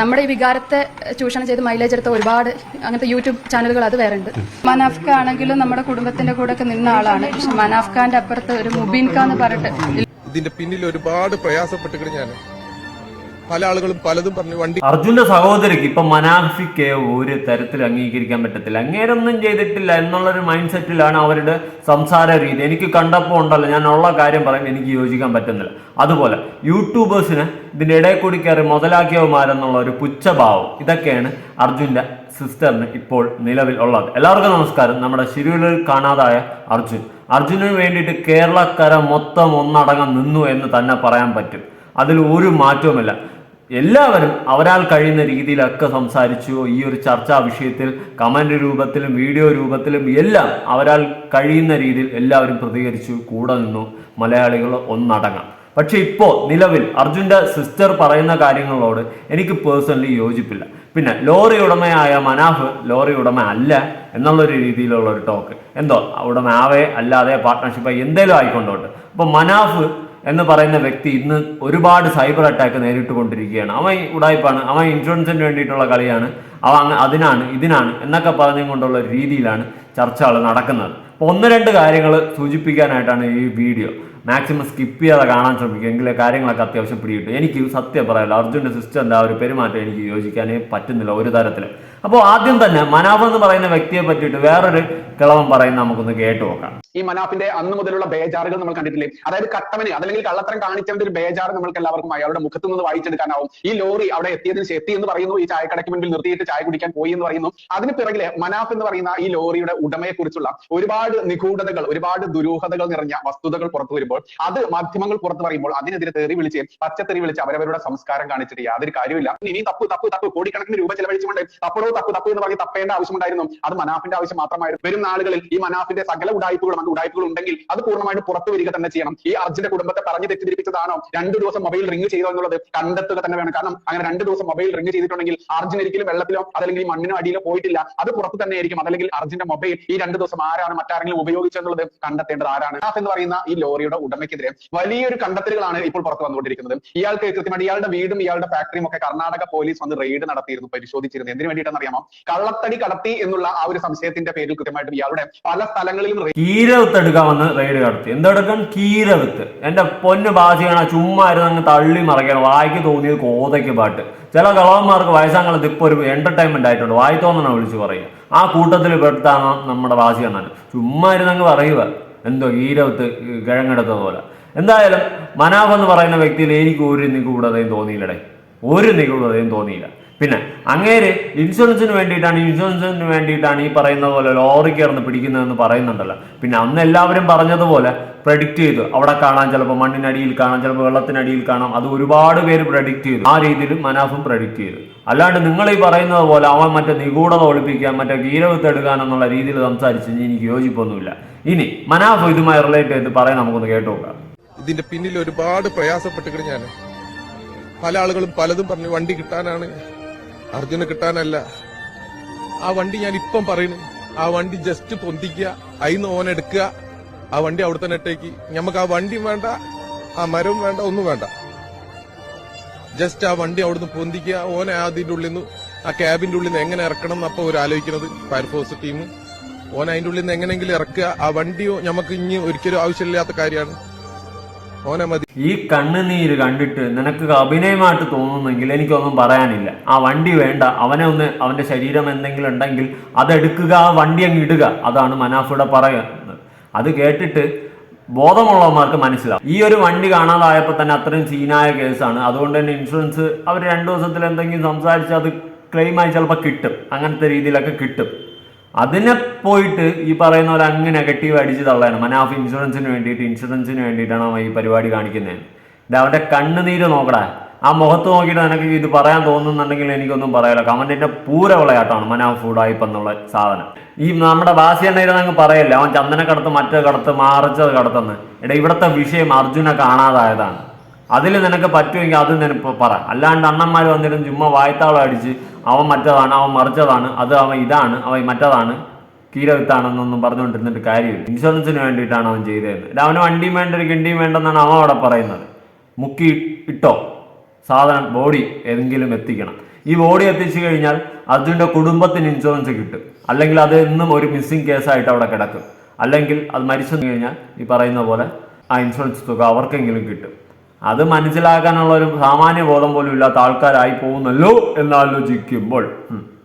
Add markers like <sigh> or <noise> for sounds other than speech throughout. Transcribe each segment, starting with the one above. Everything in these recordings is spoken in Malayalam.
നമ്മുടെ ഈ വികാരത്തെ ചൂഷണം ചെയ്ത് മൈലേജ് എടുത്ത ഒരുപാട് അങ്ങനത്തെ യൂട്യൂബ് ചാനലുകൾ അത് വേറെ ഉണ്ട്. മനാഫ്ക ആണെങ്കിലും നമ്മുടെ കുടുംബത്തിന്റെ കൂടെ ഒക്കെ നിന്ന ആളാണ്. പക്ഷെ മനാഫ്കാന്റെ അപ്പുറത്ത് ഒരു മുബീൻ ഖാൻ എന്ന് പറഞ്ഞിട്ട് ഇതിന്റെ പിന്നിൽ ഒരുപാട് പ്രയാസപ്പെട്ടിട്ട് ഞാൻ. പല ആളുകളും പലതും പറഞ്ഞു. വണ്ടി അർജുന്റെ സഹോദരിക്ക് ഇപ്പൊ മനാഫിക്ക് ഒരു തരത്തിൽ അംഗീകരിക്കാൻ പറ്റത്തില്ല. അങ്ങേരൊന്നും ചെയ്തിട്ടില്ല എന്നുള്ള ഒരു മൈൻഡ് സെറ്റിലാണ് അവരുടെ സംസാര രീതി. എനിക്ക് കണ്ടപ്പോൾ ഉണ്ടല്ലോ ഞാൻ ഉള്ള കാര്യം പറയും എനിക്ക് യോജിക്കാൻ പറ്റുന്നില്ല. അതുപോലെ യൂട്യൂബേഴ്സിന് ഇതിന്റെ ഇടയിൽ കൂടി കയറി മുതലാക്കിയവന്മാരെന്നുള്ള ഒരു പുച്ഛഭാവം ഇതൊക്കെയാണ് അർജുന്റെ സിസ്റ്ററിന് ഇപ്പോൾ നിലവിൽ ഉള്ളത്. എല്ലാവർക്കും നമസ്കാരം. നമ്മുടെ ശിരൂരിൽ കാണാതായ അർജുൻ. അർജുനന് വേണ്ടിയിട്ട് കേരളക്കര മൊത്തം ഒന്നടങ്കം നിന്നു എന്ന് തന്നെ പറയാൻ പറ്റും. അതിൽ ഒരു മാറ്റവുമില്ല. എല്ലാവരും അവരാൽ കഴിയുന്ന രീതിയിലൊക്കെ സംസാരിച്ചു. ഈ ഒരു ചർച്ചാ വിഷയത്തിൽ കമന്റ് രൂപത്തിലും വീഡിയോ രൂപത്തിലും എല്ലാം അവരാൽ കഴിയുന്ന രീതിയിൽ എല്ലാവരും പ്രതികരിച്ചു. കൂടെ നിന്നു. മലയാളികൾ ഒന്നടങ്ങാം പക്ഷെ ഇപ്പോൾ നിലവിൽ അർജുന്റെ സിസ്റ്റർ പറയുന്ന കാര്യങ്ങളോട് എനിക്ക് പേഴ്സണലി യോജിപ്പില്ല. പിന്നെ ലോറി ഉടമയായ മനാഫ് ലോറി ഉടമ അല്ല എന്നുള്ളൊരു രീതിയിലുള്ള ഒരു ടോക്ക്. എന്തോ ഉടമ ആവേ അല്ലാതെ പാർട്ട്ണർഷിപ്പ് എന്തേലും ആയിക്കൊണ്ടോട്ട്. അപ്പോൾ മനാഫ് എന്ന് പറയുന്ന വ്യക്തി ഇന്ന് ഒരുപാട് സൈബർ അറ്റാക്ക് നേരിട്ട് കൊണ്ടിരിക്കുകയാണ് അവൻ ഉടായ്പാണ് അവൻ ഇൻഷുറൻസിന് വേണ്ടിയിട്ടുള്ള കളിയാണ് അവ അതിനാണ് ഇതിനാണ് എന്നൊക്കെ പറഞ്ഞു കൊണ്ടുള്ള രീതിയിലാണ് ചർച്ചകൾ നടക്കുന്നത്. അപ്പോൾ ഒന്ന് രണ്ട് കാര്യങ്ങൾ സൂചിപ്പിക്കാനായിട്ടാണ് ഈ വീഡിയോ. മാക്സിമം സ്കിപ്പ് ചെയ്യാതെ കാണാൻ ശ്രമിക്കുക. എങ്കിലേ കാര്യങ്ങളൊക്കെ അത്യാവശ്യം പിടികിട്ടും. എനിക്ക് സത്യം പറയാല്ല അർജുന്റെ സിസ്റ്ററിന്റെ ആ ഒരു പെരുമാറ്റം എനിക്ക് യോജിക്കാനേ പറ്റുന്നില്ല ഒരു തരത്തിൽ അപ്പോൾ ആദ്യം തന്നെ മനാഫ് എന്ന് പറയുന്ന വ്യക്തിയെ പറ്റിയിട്ട് വേറൊരു കിളവൻ പറയുന്ന നമുക്കൊന്ന് കേട്ടു നോക്കാം. ഈ മനാഫിന്റെ അന്ന് മുതലുള്ള ബേജാറുകൾ നമ്മൾ കണ്ടിട്ടില്ലേ? അതായത് കട്ടവന് അതല്ലെങ്കിൽ കള്ളത്തരം കാണിച്ചവന്റെ ഒരു ബേജാറ് നമ്മൾക്ക് എല്ലാവർക്കും അയാളുടെ മുഖത്ത് നിന്ന് വായിച്ചെടുക്കാനാവും. ഈ ലോറി അവിടെ എത്തിയതിന് എത്തി എന്ന് പറയുന്നു. ഈ ചായക്കടയ്ക്ക് മുൻപിൽ നിർത്തിയിട്ട് ചായ കുടിക്കാൻ പോയി എന്ന് പറയുന്നു. അതിന് പിറകിലെ മനാഫ് എന്ന് പറയുന്ന ഈ ലോറിയുടെ ഉടമയെ കുറിച്ചുള്ള ഒരുപാട് നിഗൂഢതകൾ ഒരുപാട് ദുരൂഹതകൾ നിറഞ്ഞ വസ്തുതകൾ പുറത്തു വരുമ്പോൾ അത് മാധ്യമങ്ങൾ പുറത്തു പറയുമ്പോൾ അതിനെതിരെ തെറി വിളിച്ച് പച്ചത്തെറി വിളിച്ച് അവരവരുടെ സംസ്കാരം കാണിച്ചിട്ട് യാതൊരു കാര്യമില്ല ഇനി തപ്പ് തപ്പ് തപ്പ് കോടിക്കണക്കിന് രൂപ ചെലവഴിച്ചുകൊണ്ട് തപ്പടോ തപ്പ് തപ്പ് എന്ന് പറഞ്ഞ് തപ്പേണ്ട ആവശ്യമുണ്ടായിരുന്നു അത് മനാഫിന്റെ ആവശ്യം മാത്രമായിരുന്നു. വരും നാളുകളിൽ ഈ മനാഫിന്റെ സകല ഉടായ്പകളും അത് ഉടായ്പകൾ ഉണ്ടെങ്കിൽ അത് പൂർണമായിട്ട് പുറത്തു വരിക തന്നെ ചെയ്യണം. ഈ അർജുന്റെ കുടുംബത്തെ പറഞ്ഞു തെറ്റിദ്ധരിപ്പിച്ചതാണോ? രണ്ടു ദിവസം മൊബൈൽ റിംഗ് ചെയ്തോ എന്നുള്ളത് കണ്ടെത്തുക തന്നെ വേണം. കാരണം അങ്ങനെ രണ്ടു ദിവസം മൊബൈൽ റിംഗ് ചെയ്തിട്ടുണ്ടെങ്കിൽ അർജുൻ ഒരിക്കലും വെള്ളത്തിലോ അതല്ലെങ്കിൽ മണ്ണിനോ അടിയിലോ പോയിട്ടില്ല. അത് പുറത്ത് തന്നെ ആയിരിക്കും. അതല്ലെങ്കിൽ അർജുന്റെ മൊബൈൽ ഈ രണ്ട് ദിവസം ആരാണ് മറ്റാരെങ്കിലും ഉപയോഗിച്ചെന്നുള്ളത് കണ്ടെത്തേണ്ടത് ആരാണ്? എന്ന് പറയുന്ന ഈ ലോറിയുടെ ഉടമയ്ക്കെതിരെ വലിയൊരു കണ്ടെത്തലുകളാണ് ഇപ്പോൾ പുറത്ത് വന്നുകൊണ്ടിരിക്കുന്നത്. ഇയാൾക്ക് കൃത്യമായിട്ട് ഇയാളുടെ വീടും ഇയാളുടെ ഫാക്ടറിയും ഒക്കെ കർണാടക പോലീസ് വന്ന് റെയ്ഡ് നടത്തിയിരുന്നു പരിശോധിച്ചിരുന്നു. എന്തിനു വേണ്ടിയിട്ടാണെന്ന് അറിയാമോ? കള്ളത്തടി കടത്തി എന്നുള്ള ആ ഒരു സംശയത്തിന്റെ പേരിൽ കൃത്യമായിട്ടും ഇയാളുടെ പല സ്ഥലങ്ങളിലും കീരവിത്ത് എടുക്കാമെന്ന് റെയ്ഡ് നടത്തി എന്തെടുക്കാൻ? കീരവത്ത്. എന്റെ പൊന്ന് ഭാഷയാണ് ചുമ്മാ ഇരുന്ന് അങ്ങ് തള്ളി മറക്കണം. വായിക്ക് തോന്നിയത് കോതയ്ക്ക് പാട്ട്. ചില കളവന്മാർക്ക് വയസ്സാങ്കളത്ത് ഇപ്പൊ ഒരു എന്റർടൈൻമെന്റ് ആയിട്ടുണ്ട്. വായി തോന്നണം വിളിച്ച് പറയുക. ആ കൂട്ടത്തിൽ പെടുത്താണ് നമ്മുടെ എന്നാണ്. ചുമ്മാ ഇരുന്നങ്ങ് പറയുക. എന്തോ കീരവത്ത് കിഴങ്ങെടുത്ത പോലെ. എന്തായാലും മനാഫ് എന്ന് പറയുന്ന വ്യക്തിയിൽ എനിക്ക് ഒരു നിഗൂഢതയും തോന്നിയില്ലടേ. ഒരു നിഗൂഢതയും തോന്നിയില്ല. പിന്നെ അങ്ങേര് ഇൻഷുറൻസിന് വേണ്ടിയിട്ടാണ് ഇൻഷുറൻസിന് വേണ്ടിയിട്ടാണ് ഈ പറയുന്ന പോലെ ലോറി കയറുന്ന പിടിക്കുന്നതെന്ന് പറയുന്നുണ്ടല്ലോ. പിന്നെ അന്ന് എല്ലാവരും പറഞ്ഞതുപോലെ പ്രഡിക്റ്റ് ചെയ്തു. അവിടെ കാണാൻ ചിലപ്പോൾ മണ്ണിനടിയിൽ കാണാം ചിലപ്പോൾ വെള്ളത്തിനടിയിൽ കാണാം. അത് ഒരുപാട് പേര് പ്രഡിക്റ്റ് ചെയ്തു. ആ രീതിയിൽ മനാഫും പ്രഡിക്റ്റ് ചെയ്തു. അല്ലാണ്ട് നിങ്ങൾ ഈ പറയുന്നത് പോലെ അവൻ മറ്റേ നിഗൂഢത ഒളിപ്പിക്കാൻ മറ്റേ ഗീരവത്ത് എടുക്കാൻ എന്നുള്ള രീതിയിൽ സംസാരിച്ച് എനിക്ക് യോജിപ്പൊന്നുമില്ല. ഇനി മനാഫ് ഇതുമായി റിലേറ്റ് ചെയ്ത് പറയാൻ നമുക്കൊന്ന് കേട്ടു നോക്കാം. ഇതിന്റെ പിന്നിൽ ഒരുപാട് പ്രയാസപ്പെട്ടിട്ട് ഞാൻ പല ആളുകളും പലതും പറഞ്ഞു വണ്ടി കിട്ടാനാണ് അർജുന് കിട്ടാനല്ല. ആ വണ്ടി ഞാൻ ഇപ്പം പറയുന്നു ആ വണ്ടി ജസ്റ്റ് പൊന്തിക്കുക അതിന്ന് ഓൻ എടുക്കുക. ആ വണ്ടി അവിടെ തന്നെ ഇട്ടേക്ക്. നമുക്ക് ആ വണ്ടി വേണ്ട ആ മരവും വേണ്ട ഒന്നും വേണ്ട. ജസ്റ്റ് ആ വണ്ടി അവിടുന്ന് പൊന്തിക്കുക. ഓനെ അതിന്റെ ഉള്ളിൽ നിന്ന് ആ ക്യാബിന്റെ ഉള്ളിൽ നിന്ന് എങ്ങനെ ഇറക്കണം എന്നപ്പോ ഒരു ആലോചിക്കുന്നത് ഫയർഫോഴ്സ് ടീം ഓൻ അതിന്റെ ഉള്ളിൽ നിന്ന് എങ്ങനെയെങ്കിലും ഇറക്കുക. ആ വണ്ടിയോ നമുക്ക് ഇനി ഒരിക്കലും ആവശ്യമില്ലാത്ത കാര്യമാണ്. ഈ കണ്ണുനീര് കണ്ടിട്ട് നിനക്ക് അഭിനയമായിട്ട് തോന്നുന്നെങ്കിൽ എനിക്കൊന്നും പറയാനില്ല. ആ വണ്ടി വേണ്ട. അവനെ ഒന്ന് അവന്റെ ശരീരം എന്തെങ്കിലും ഉണ്ടെങ്കിൽ അതെടുക്കുക ആ വണ്ടി അങ്ങ് ഇടുക. അതാണ് മനാഫിയുടെ പറയുന്നത്. അത് കേട്ടിട്ട് ബോധമുള്ളവന്മാർക്ക് മനസ്സിലാവും. ഈ ഒരു വണ്ടി കാണാതായപ്പോൾ തന്നെ അത്രയും സീനായ കേസാണ്. അതുകൊണ്ട് തന്നെ ഇൻഷുറൻസ് അവർ രണ്ടു ദിവസത്തിൽ എന്തെങ്കിലും സംസാരിച്ച് അത് ക്ലെയിമായി ചിലപ്പോൾ കിട്ടും. അങ്ങനത്തെ രീതിയിലൊക്കെ കിട്ടും. അതിനെ പോയിട്ട് ഈ പറയുന്ന പോലെ അങ്ങ് നെഗറ്റീവ് അടിച്ച് തള്ളയാണ്. മനാഫ് ഇൻഷുറൻസിന് വേണ്ടിയിട്ട് ഇൻഷുറൻസിന് വേണ്ടിയിട്ടാണ് അവൻ ഈ പരിപാടി കാണിക്കുന്നത് ഇത് അവന്റെ കണ്ണുനീര് നോക്കടാ. ആ മുഖത്ത് നോക്കിയിട്ട് നിനക്ക് ഇത് പറയാൻ തോന്നുന്നുണ്ടെങ്കിൽ എനിക്കൊന്നും പറയാലോ കമന്റിന്റെ പൂര വിളയാട്ടമാണ്. മനാഫ് ഫുഡായിപ്പ് എന്നുള്ള സാധനം. ഈ നമ്മുടെ ബാസിയണ്ണ അങ്ങ് പറയല്ലേ? അവൻ ചന്ദന കടത്ത് മറ്റേ കടത്ത് മാറിച്ചത് കടത്തെന്ന്. എടാ ഇവിടുത്തെ വിഷയം അർജുനെ കാണാതായതാണ്. അതിൽ നിനക്ക് പറ്റുമെങ്കിൽ അത് നിനക്ക് പറ. അല്ലാണ്ട് അണ്ണന്മാർ വന്നിരുന്ന് ചുമ്മാ വായ്ത്താളം അടിച്ച് അവൻ മറ്റതാണ് അവൻ മറിച്ചതാണ് അത് അവൻ ഇതാണ് അവൻ മറ്റതാണ് കീരവിത്താണെന്നൊന്നും പറഞ്ഞുകൊണ്ടിരുന്നിട്ട് കാര്യമില്ല. ഇൻഷുറൻസിന് വേണ്ടിയിട്ടാണ് അവൻ ചെയ്തതെന്ന് അവന് വണ്ടിയും വേണ്ട ഒരു കിണ്ടിയും വേണ്ടെന്നാണ് അവൻ അവിടെ പറയുന്നത്. മുക്കി ഇട്ടോ സാധനം ബോഡി ഏതെങ്കിലും എത്തിക്കണം. ഈ ബോഡി എത്തിച്ചു കഴിഞ്ഞാൽ അർജുന്റെ കുടുംബത്തിന് ഇൻഷുറൻസ് കിട്ടും. അല്ലെങ്കിൽ അത് എന്നും ഒരു മിസ്സിംഗ് കേസായിട്ട് അവിടെ കിടക്കും. അല്ലെങ്കിൽ അത് മരിച്ചു കഴിഞ്ഞാൽ ഈ പറയുന്ന പോലെ ആ ഇൻഷുറൻസ് തുക അവർക്കെങ്കിലും കിട്ടും. അത് മനസ്സിലാക്കാനുള്ള ഒരു സാമാന്യ ബോധം പോലും ഇല്ലാത്ത ആൾക്കാരായി പോകുന്നല്ലോ എന്നാലോചിക്കുമ്പോൾ.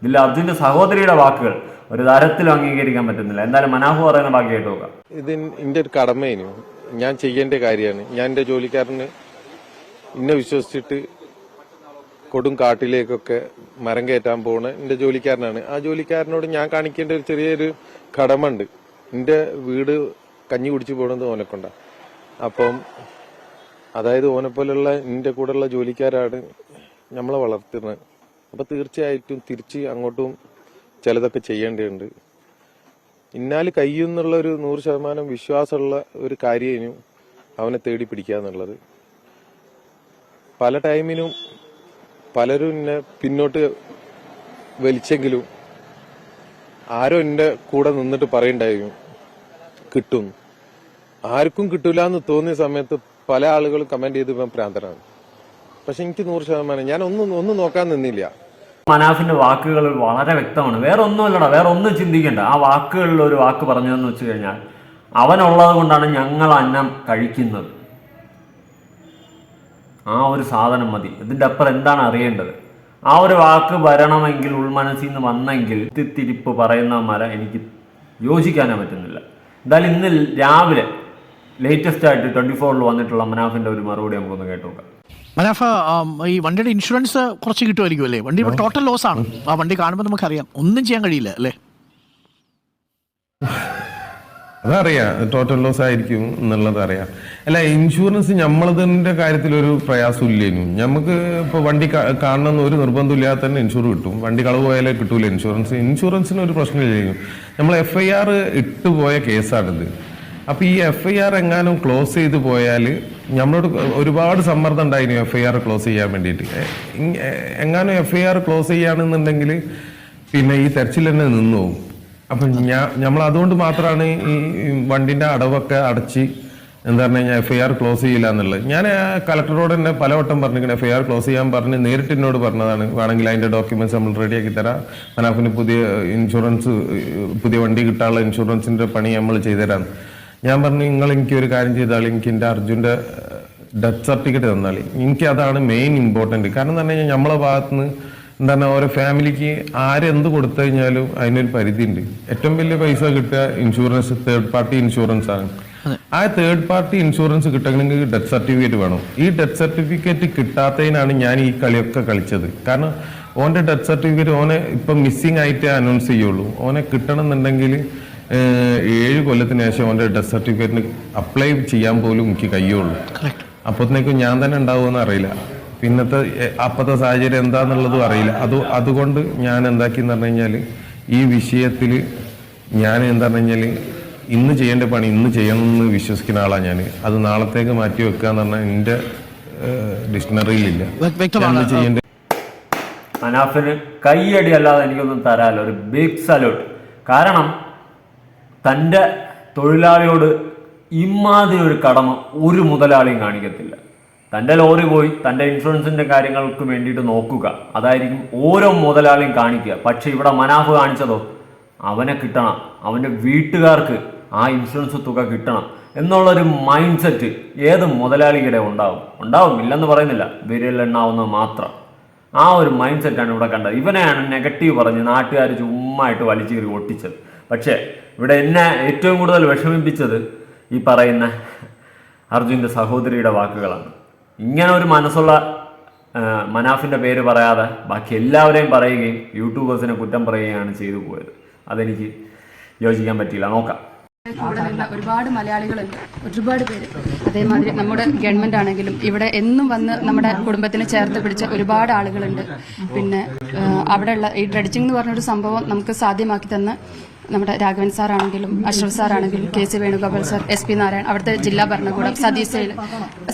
ഇതിൽ അർജുന്റെ സഹോദരിയുടെ വാക്കുകൾ ഒരു തരത്തിലും അംഗീകരിക്കാൻ പറ്റുന്നില്ല. എന്തായാലും മനാഫ് പറയുന്ന ബാക്കി കേട്ട് നോക്കാം. ഇത് എന്റെ ഒരു കടമേനു ഞാൻ ചെയ്യേണ്ട കാര്യമാണ്. ഞാൻ എന്റെ ജോലിക്കാരന് ഇന്നെ വിശ്വസിച്ചിട്ട് കൊടും കാട്ടിലേക്കൊക്കെ മരം കയറ്റാൻ പോണ എന്റെ ജോലിക്കാരനാണ്. ആ ജോലിക്കാരനോട് ഞാൻ കാണിക്കേണ്ട ഒരു ചെറിയൊരു കടമ ഉണ്ട് എന്റെ വീട് കഞ്ഞി കുടിച്ചു പോണത് ഓനെക്കൊണ്ട. അപ്പം അതായത് ഓനെപ്പോലുള്ള എന്റെ കൂടെയുള്ള ജോലിക്കാരാണ് നമ്മളെ വളർത്തുന്നത്. അപ്പൊ തീർച്ചയായിട്ടും തിരിച്ച് അങ്ങോട്ടും ചിലതൊക്കെ ചെയ്യേണ്ടതുണ്ട്. ഇന്നാൽ കഴിയുന്നുള്ള ഒരു നൂറ് ശതമാനം വിശ്വാസമുള്ള ഒരു കാര്യനും അവനെ തേടി പിടിക്കുക എന്നുള്ളത്. പല ടൈമിനും പലരും എന്നെ പിന്നോട്ട് വലിച്ചെങ്കിലും ആരോ എന്റെ കൂടെ നിന്നിട്ട് പറയണ്ടായിരുന്നു കിട്ടും. ആർക്കും കിട്ടൂല എന്ന് തോന്നിയ സമയത്ത് പല ആളുകളും കമന്റ് ചെയ്ത് ഇപ്പം പ്രാന്തനാണ്. പക്ഷെ എനിക്ക് നൂറ് ശതമാനം ഞാൻ ഒന്നും ഒന്നും നോക്കാൻ നിന്നില്ല. മനാഫിന്റെ വാക്കുകൾ വളരെ വ്യക്തമാണ്. വേറെ ഒന്നുമല്ലടാ വേറെ ഒന്നും ചിന്തിക്കണ്ട. ആ വാക്കുകളിൽ ഒരു വാക്ക് പറഞ്ഞതെന്ന് വെച്ച് കഴിഞ്ഞാൽ അവനുള്ളത് കൊണ്ടാണ് ഞങ്ങൾ അന്നം കഴിക്കുന്നത്. ആ ഒരു സാധനം മതി. ഇതിന്റെ അപ്പുറം എന്താണ് അറിയേണ്ടത്? ആ ഒരു വാക്ക് വരണമെങ്കിൽ ഉൾമനസ്സിൽ നിന്ന് വന്നെങ്കിൽ തിരിപ്പ് പറയുന്ന മല എനിക്ക് യോജിക്കാനേ പറ്റുന്നില്ല. എന്തായാലും ഇന്ന് രാവിലെ ലേറ്റസ്റ്റ് ആയിട്ട് ട്വന്റി ഫോറിൽ വന്നിട്ടുള്ള മനാഫിന്റെ ഒരു മറുപടി നമുക്കൊന്ന് കേട്ടു നോക്കാം മനാഫ ഈ വണ്ടിയുടെ ഇൻഷുറൻസ് കുറച്ച് കിട്ടുമായിരിക്കും അല്ലേ? വണ്ടി ടോട്ടൽ ലോസ് ആണ്. ആ വണ്ടി കാണുമ്പോൾ നമുക്ക് അറിയാം ഒന്നും ചെയ്യാൻ കഴിയില്ല അല്ലേ? അതറിയാം. ടോട്ടൽ ലോസ് ആയിരിക്കും എന്നുള്ളത് അറിയാം. അല്ല ഇൻഷുറൻസ് നമ്മളതിന്റെ കാര്യത്തിൽ ഒരു പ്രയാസം ഇല്ലേനു നമുക്ക് ഇപ്പൊ വണ്ടി കാണണമെന്ന് ഒരു നിർബന്ധമില്ലാതെ തന്നെ ഇൻഷുർ കിട്ടും. വണ്ടി കളവ് പോയാലേ കിട്ടൂല ഇൻഷുറൻസ് ഇൻഷുറൻസിന് ഒരു പ്രശ്നമില്ലേനു. നമ്മൾ എഫ് ഐ ആർ ഇട്ടുപോയ കേസാണിത് അപ്പൊ ഈ എഫ് ഐ ആർ എങ്ങാനും ക്ലോസ് ചെയ്ത് പോയാൽ നമ്മളോട് ഒരുപാട് സമ്മർദ്ദം ഉണ്ടായിരുന്നു എഫ് ഐ ആർ ക്ലോസ് ചെയ്യാൻ വേണ്ടിയിട്ട്. എങ്ങാനും എഫ് ഐ ആർ ക്ലോസ് ചെയ്യുകയാണെന്നുണ്ടെങ്കിൽ പിന്നെ ഈ തെരച്ചിൽ തന്നെ നിന്നു പോകും. അപ്പം ഞാൻ നമ്മൾ അതുകൊണ്ട് മാത്രമാണ് ഈ വണ്ടിന്റെ അടവൊക്കെ അടച്ച് എന്താ പറഞ്ഞു കഴിഞ്ഞാൽ എഫ് ഐ ആർ ക്ലോസ് ചെയ്യില്ല എന്നുള്ളത്. ഞാൻ കളക്ടറോട് തന്നെ പലവട്ടം പറഞ്ഞിരിക്കുന്നത് എഫ് ഐ ആർ ക്ലോസ് ചെയ്യാൻ പറഞ്ഞ് നേരിട്ട് എന്നോട് പറഞ്ഞതാണ്. വേണമെങ്കിൽ അതിന്റെ ഡോക്യുമെന്റ്സ് നമ്മൾ റെഡിയാക്കി തരാം. മനാഫിന് പുതിയ ഇൻഷുറൻസ് പുതിയ വണ്ടി കിട്ടാനുള്ള ഇൻഷുറൻസിന്റെ പണി നമ്മൾ ചെയ്തുതരാം ഞാൻ പറഞ്ഞു നിങ്ങൾ എനിക്ക് ഒരു കാര്യം ചെയ്താൽ എനിക്ക് എന്റെ അർജുന്റെ ഡെത്ത് സർട്ടിഫിക്കറ്റ് തന്നാൽ എനിക്ക് അതാണ് മെയിൻ ഇമ്പോർട്ടന്റ് കാരണം തന്നെ കഴിഞ്ഞാൽ നമ്മളെ ഭാഗത്തുനിന്ന് എന്താണ് ഓരോ ഫാമിലിക്ക് ആരെന്ത് കൊടുത്തു കഴിഞ്ഞാലും അതിനൊരു പരിധി ഉണ്ട് ഏറ്റവും വലിയ പൈസ കിട്ടുക ഇൻഷുറൻസ് തേർഡ് പാർട്ടി ഇൻഷുറൻസ് ആണ്. ആ തേർഡ് പാർട്ടി ഇൻഷുറൻസ് കിട്ടണമെങ്കിൽ ഡെത്ത് സർട്ടിഫിക്കറ്റ് വേണം. ഈ ഡെത്ത് സർട്ടിഫിക്കറ്റ് കിട്ടാത്തതിനാണ് ഞാൻ ഈ കളിയൊക്കെ കളിച്ചത്. കാരണം ഓന്റെ ഡെത്ത് സർട്ടിഫിക്കറ്റ് ഓനെ ഇപ്പം മിസ്സിങ് ആയിട്ടേ അനൗൺസ് ചെയ്യുള്ളൂ. ഓനെ കിട്ടണം എന്നുണ്ടെങ്കിൽ ഏഴ് കൊല്ലത്തിന് ശേഷം അവന്റെ ഡെത്ത് സർട്ടിഫിക്കറ്റിന് അപ്ലൈ ചെയ്യാൻ പോലും എനിക്ക് കഴിയുള്ളൂ. അപ്പോഴത്തേക്കും ഞാൻ തന്നെ ഉണ്ടാവുമെന്ന് അറിയില്ല. പിന്നത്തെ അപ്പോഴത്തെ അപ്പത്തെ സാഹചര്യം എന്താന്നുള്ളതും അറിയില്ല. അത് അതുകൊണ്ട് ഞാൻ എന്താക്കിയെന്ന് പറഞ്ഞു കഴിഞ്ഞാൽ ഈ വിഷയത്തിൽ ഞാൻ എന്താ പറഞ്ഞു കഴിഞ്ഞാൽ ഇന്ന് ചെയ്യേണ്ട പണി ഇന്ന് ചെയ്യണമെന്ന് വിശ്വസിക്കുന്ന ആളാണ് ഞാൻ അത് നാളത്തേക്ക് മാറ്റി വെക്കുക എന്ന് പറഞ്ഞാൽ എന്റെ ഡിക്ഷണറിയിലില്ല. ചെയ്യേണ്ട മനാഫിന് കൈയടി അല്ലാതെ എനിക്കൊന്നും തരാല്ല. ഒരു ബിഗ് സല്യൂട്ട് കാരണം തന്റെ തൊഴിലാളിയോട് ഇമാതിരി ഒരു കടമ ഒരു മുതലാളിയും കാണിക്കത്തില്ല. തന്റെ ലോറി പോയി തന്റെ ഇൻഷുറൻസിന്റെ കാര്യങ്ങൾക്ക് വേണ്ടിയിട്ട് നോക്കുക. അതായിരിക്കും ഓരോ മുതലാളിയും കാണിക്കുക. പക്ഷേ ഇവിടെ മനാഫ് കാണിച്ചതോ? അവനെ കിട്ടണം. അവന്റെ വീട്ടുകാർക്ക് ആ ഇൻഷുറൻസ് തുക കിട്ടണം. എന്നുള്ളൊരു മൈൻഡ് സെറ്റ് ഏത് മുതലാളിയുടെ ഉണ്ടാവും? ഉണ്ടാവും ഇല്ലെന്ന് പറയുന്നില്ല. വിരലെണ്ണാവുന്നത് മാത്രം. ആ ഒരു മൈൻഡ് സെറ്റാണ് ഇവിടെ കണ്ടത്. ഇവനെയാണ് നെഗറ്റീവ് പറഞ്ഞ് നാട്ടുകാർ ചുമ്മായിട്ട് വലിച്ചു കയറി ഒട്ടിച്ചത്. പക്ഷേ ഇവിടെ എന്നെ ഏറ്റവും കൂടുതൽ വിഷമിപ്പിച്ചത് ഈ പറയുന്ന അർജുന്റെ സഹോദരിയുടെ വാക്കുകളാണ്. ഇങ്ങനെ ഒരു മനസ്സുള്ള മനാഫിന്റെ പേര് പറയാതെ ബാക്കി എല്ലാവരെയും പറയുകയും യൂട്യൂബേഴ്സിനെ കുറ്റം പറയുകയാണ് ചെയ്തു പോയത്. അതെനിക്ക് യോജിക്കാൻ പറ്റിയില്ല. നോക്കാം. ഒരുപാട് മലയാളികളുണ്ട് ഒരുപാട് പേര് അതേമാതിരി നമ്മുടെ ഗവൺമെന്റ് ആണെങ്കിലും ഇവിടെ എന്നും വന്ന് നമ്മുടെ കുടുംബത്തിനെ ചേർത്ത് പിടിച്ച ഒരുപാട് ആളുകളുണ്ട്. പിന്നെ അവിടെയുള്ള ഈ ഡ്രഡിച്ചിങ് എന്ന് പറഞ്ഞൊരു സംഭവം നമുക്ക് സാധ്യമാക്കി തന്ന നമ്മുടെ രാഘവൻ സാറാണെങ്കിലും Ashraf സാറാണെങ്കിലും K C Venugopal sir S P Narayanan അവിടുത്തെ ജില്ലാ ഭരണകൂടം സതീശ്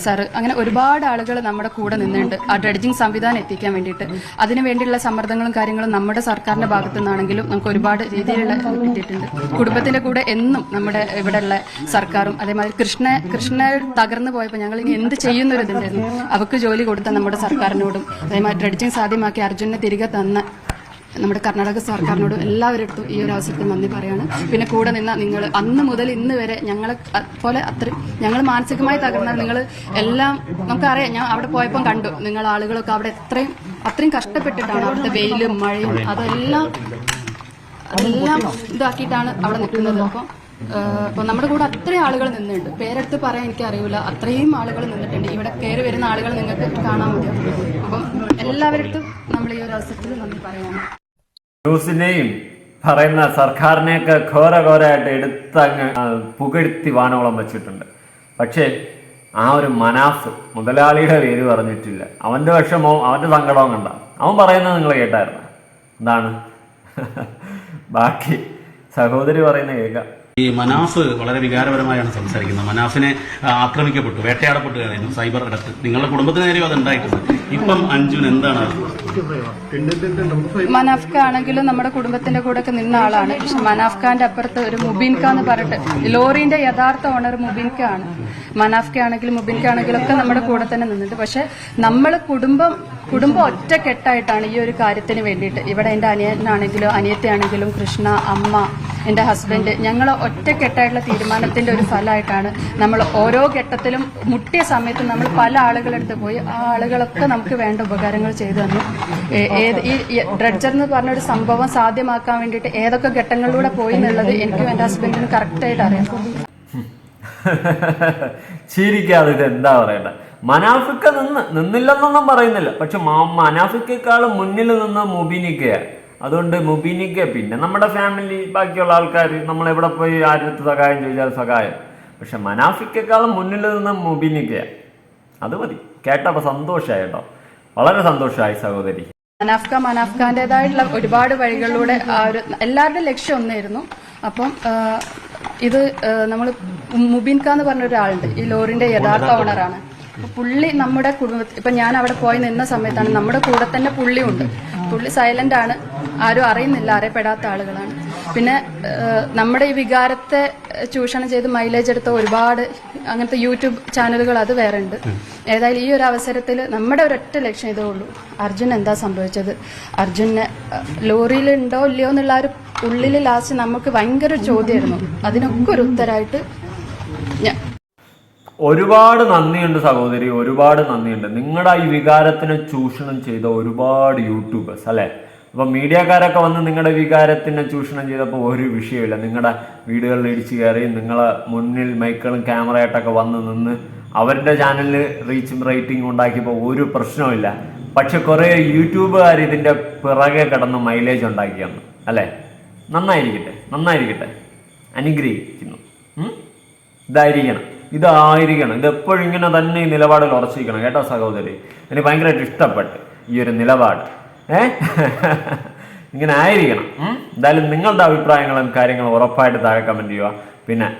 സാർ അങ്ങനെ ഒരുപാട് ആളുകൾ നമ്മുടെ കൂടെ നിന്നുണ്ട് ആ ഡ്രഡ്ജിങ് സംവിധാനം എത്തിക്കാൻ വേണ്ടിയിട്ട്. അതിനു വേണ്ടിയുള്ള സമ്മർദ്ദങ്ങളും കാര്യങ്ങളും നമ്മുടെ സർക്കാരിന്റെ ഭാഗത്തു നിന്നാണെങ്കിലും നമുക്ക് ഒരുപാട് രീതിയിലുള്ള കിട്ടിയിട്ടുണ്ട്. കുടുംബത്തിന്റെ കൂടെ എന്നും നമ്മുടെ ഇവിടെയുള്ള സർക്കാരും അതേമാതിരി കൃഷ്ണ കൃഷ്ണ തകർന്നു പോയപ്പോൾ ഞങ്ങൾ ഇനി എന്ത് ചെയ്യുന്നൊരു ഇതുണ്ടായിരുന്നു അവർക്ക് ജോലി കൊടുത്ത നമ്മുടെ സർക്കാരിനോടും അതേമാതിരി ഡ്രഡ്ജിംഗ് സാധ്യമാക്കി അർജുനെ തിരികെ തന്ന നമ്മുടെ കർണാടക സർക്കാരിനോട് എല്ലാവരടുത്തും ഈ ഒരു അവസരത്തിൽ നന്ദി പറയാണ്. പിന്നെ കൂടെ നിന്ന നിങ്ങൾ അന്ന് മുതൽ ഇന്ന് വരെ ഞങ്ങളെ പോലെ അത്രയും ഞങ്ങൾ മാനസികമായി തകർന്ന നിങ്ങൾ എല്ലാം നമുക്കറിയാം. ഞാൻ അവിടെ പോയപ്പോൾ കണ്ടു നിങ്ങൾ ആളുകളൊക്കെ അവിടെ എത്രയും അത്രയും കഷ്ടപ്പെട്ടിട്ടാണ് അവിടുത്തെ വെയിലും മഴയും അതെല്ലാം അതെല്ലാം ഇതാക്കിയിട്ടാണ് അവിടെ നിൽക്കുന്നത്. അപ്പം അപ്പോൾ നമ്മുടെ കൂടെ അത്രയും ആളുകൾ നിന്നിട്ടുണ്ട്. പേരെടുത്ത് പറയാൻ എനിക്ക് അറിയില്ല. അത്രയും ആളുകൾ നിന്നിട്ടുണ്ട്. ഇവിടെ കയറി വരുന്ന ആളുകൾ നിങ്ങൾക്ക് കാണാൻ മതി അപ്പം എല്ലാവരുടെ നമ്മൾ ഈ ഒരു അവസരത്തിൽ നന്ദി പറയണം. ന്യൂസിനെയും പറയുന്ന സർക്കാരിനെയൊക്കെ ഘോര ഘോരമായിട്ട് എടുത്തങ്ങ് പുകഴ്ത്തി വാനോളം വെച്ചിട്ടുണ്ട്. പക്ഷേ ആ ഒരു മനാസ് മുതലാളിയുടെ പേര് പറഞ്ഞിട്ടില്ല. അവന്റെ വിഷമവും അവന്റെ സങ്കടവും കണ്ട. അവൻ പറയുന്നത് നിങ്ങൾ കേട്ടായിരുന്നു? എന്താണ്? ബാക്കി സഹോദരി പറയുന്ന കേൾക്കാം. ഈ മനാഫ് വളരെ വികാരപരമായാണ് സംസാരിക്കുന്നത്. മനാഫിനെ ആക്രമിക്കപ്പെട്ടു വേട്ടയാടപ്പെട്ടു കഴിഞ്ഞു സൈബർ ഇടത്ത് നിങ്ങളുടെ കുടുംബത്തിന് നേരെയും അത് ഉണ്ടായിട്ടുണ്ട് ഇപ്പം അഞ്ജുൻ എന്താണ് മനാഫ്ഖാണെങ്കിലും നമ്മുടെ കുടുംബത്തിന്റെ കൂടെ ഒക്കെ നിന്ന ആളാണ്. പക്ഷെ മനാഫ്ഖാന്റെ അപ്പുറത്ത് ഒരു മുബീൻ എന്ന് പറഞ്ഞിട്ട് ലോറിന്റെ യഥാർത്ഥ ഓണർ മുബീൻ ആണ്. മനാഫ്ക ആണെങ്കിലും ഖാണെങ്കിലും ആണെങ്കിലും ഒക്കെ നമ്മുടെ കൂടെ തന്നെ നിന്നിട്ട് പക്ഷെ നമ്മൾ കുടുംബം കുടുംബം ഒറ്റക്കെട്ടായിട്ടാണ് ഈ ഒരു കാര്യത്തിന് വേണ്ടിയിട്ട്. ഇവിടെ എന്റെ അനിയനാണെങ്കിലും അനിയത്തിയാണെങ്കിലും കൃഷ്ണ അമ്മ എന്റെ ഹസ്ബൻഡ് ഞങ്ങൾ ഒറ്റക്കെട്ടായിട്ടുള്ള തീരുമാനത്തിന്റെ ഒരു ഫലമായിട്ടാണ് നമ്മൾ ഓരോ ഘട്ടത്തിലും മുട്ടിയ സമയത്ത് നമ്മൾ പല ആളുകളെടുത്ത് പോയി ആ ആളുകളൊക്കെ നമുക്ക് വേണ്ട ഉപകാരങ്ങൾ ചെയ്തു തന്നു. ഏത് ഈ ഡ്രഡ്ജർ എന്ന് പറഞ്ഞ ഒരു സംഭവം സാധ്യമാക്കാൻ വേണ്ടിയിട്ട് ഏതൊക്കെ ഘട്ടങ്ങളിലൂടെ പോയി എന്നുള്ളത് എനിക്കും എന്റെ ഹസ്ബൻഡിനും കറക്റ്റായിട്ട് അറിയാം. <laughs> ചിരിക്കാതെ ഇത് എന്താ പറയണ്ട. മനാഫിക്ക നിന്ന് നിന്നില്ലെന്നൊന്നും പറയുന്നില്ല. പക്ഷെ മ- മനാഫിക്കേക്കാളും മുന്നിൽ നിന്ന് മുബീനിക്കയാണ് അതുകൊണ്ട് മുബീനിക്ക് പിന്നെ നമ്മുടെ ഫാമിലി ബാക്കിയുള്ള ആൾക്കാർ നമ്മൾ എവിടെ പോയി ആരുടെ സഹായം ചോദിച്ചാൽ സഹായം. പക്ഷെ മനാഫിക്കേക്കാളും മുന്നിൽ നിന്ന് മുബീനിക്കയാണ് അത് മതി. കേട്ടപ്പോൾ സന്തോഷമായി കേട്ടോ. വളരെ സന്തോഷമായി സഹോദരി. മനാഫ്ക മനാഫ്ഖാന്റേതായിട്ടുള്ള ഒരുപാട് വഴികളിലൂടെ എല്ലാവരുടെയും ലക്ഷ്യം ഒന്നായിരുന്നു. അപ്പം ഇത് നമ്മൾ മുബീൻ എന്ന് പറഞ്ഞ ഒരാളുണ്ട്. ഈ ലോറിന്റെ യഥാർത്ഥ ഓണറാണ് പുള്ളി നമ്മുടെ കുടുംബത്തിൽ ഇപ്പൊ ഞാൻ അവിടെ പോയി നിന്ന സമയത്താണ് നമ്മുടെ കൂടെ തന്നെ പുള്ളി ഉണ്ട് പുള്ളി സൈലന്റ് ആണ്. ആരും അറിയുന്നില്ല അറിയപ്പെടാത്ത ആളുകളാണ്. പിന്നെ നമ്മുടെ ഈ വികാരത്തെ ചൂഷണം ചെയ്ത് മൈലേജ് എടുത്ത ഒരുപാട് അങ്ങനത്തെ യൂട്യൂബ് ചാനലുകൾ അത് വേറെ ഉണ്ട്. ഏതായാലും ഈ ഒരു അവസരത്തിൽ നമ്മുടെ ഒരൊറ്റ ലക്ഷ്യം ഇതേ ഉള്ളൂ. അർജുൻ എന്താ സംഭവിച്ചത്? അർജുനെ ലോറിയിലുണ്ടോ ഇല്ലയോ എന്നുള്ള ഒരു ഉള്ളിൽ ലാസ്റ്റ് നമുക്ക് ഭയങ്കര ചോദ്യമായിരുന്നു. അതിനൊക്കെ ഒരു ഉത്തരമായിട്ട് ഞാൻ ഒരുപാട് നന്ദിയുണ്ട് സഹോദരി ഒരുപാട് നന്ദിയുണ്ട്. നിങ്ങളുടെ ഈ വികാരത്തിനെ ചൂഷണം ചെയ്ത ഒരുപാട് യൂട്യൂബേഴ്സ് അല്ലേ? അപ്പൊ മീഡിയക്കാരൊക്കെ വന്ന് നിങ്ങളുടെ വികാരത്തിനെ ചൂഷണം ചെയ്തപ്പോൾ ഒരു വിഷയമില്ല നിങ്ങളുടെ വീടുകളിൽ ഇടിച്ചു കയറി നിങ്ങളെ മുന്നിൽ മൈക്കളും ക്യാമറയായിട്ടൊക്കെ വന്ന് നിന്ന് അവരുടെ ചാനലിൽ റീച്ചും റേറ്റിംഗും ഉണ്ടാക്കിയപ്പോൾ ഒരു പ്രശ്നവുമില്ല. പക്ഷെ കുറേ യൂട്യൂബുകാർ ഇതിന്റെ പിറകെ കിടന്ന് മൈലേജ് ഉണ്ടാക്കിയാണ്. അല്ലേ? നന്നായിരിക്കട്ടെ നന്നായിരിക്കട്ടെ. അനുഗ്രഹിക്കുന്നു? ഇതായിരിക്കണം. ഇതായിരിക്കണം. ഇത് എപ്പോഴും ഇങ്ങനെ തന്നെ ഈ നിലപാടിൽ ഉറച്ചിരിക്കണം കേട്ടോ സഹോദരി. എനിക്ക് ഭയങ്കരമായിട്ട് ഇഷ്ടപ്പെട്ടു ഈ ഒരു നിലപാട്. ഏ? ഇങ്ങനെ ആയിരിക്കണം. എന്തായാലും നിങ്ങളുടെ അഭിപ്രായങ്ങളും കാര്യങ്ങളും ഉറപ്പായിട്ട് താഴെ കമന്റ് ചെയ്യുക. പിന്നെ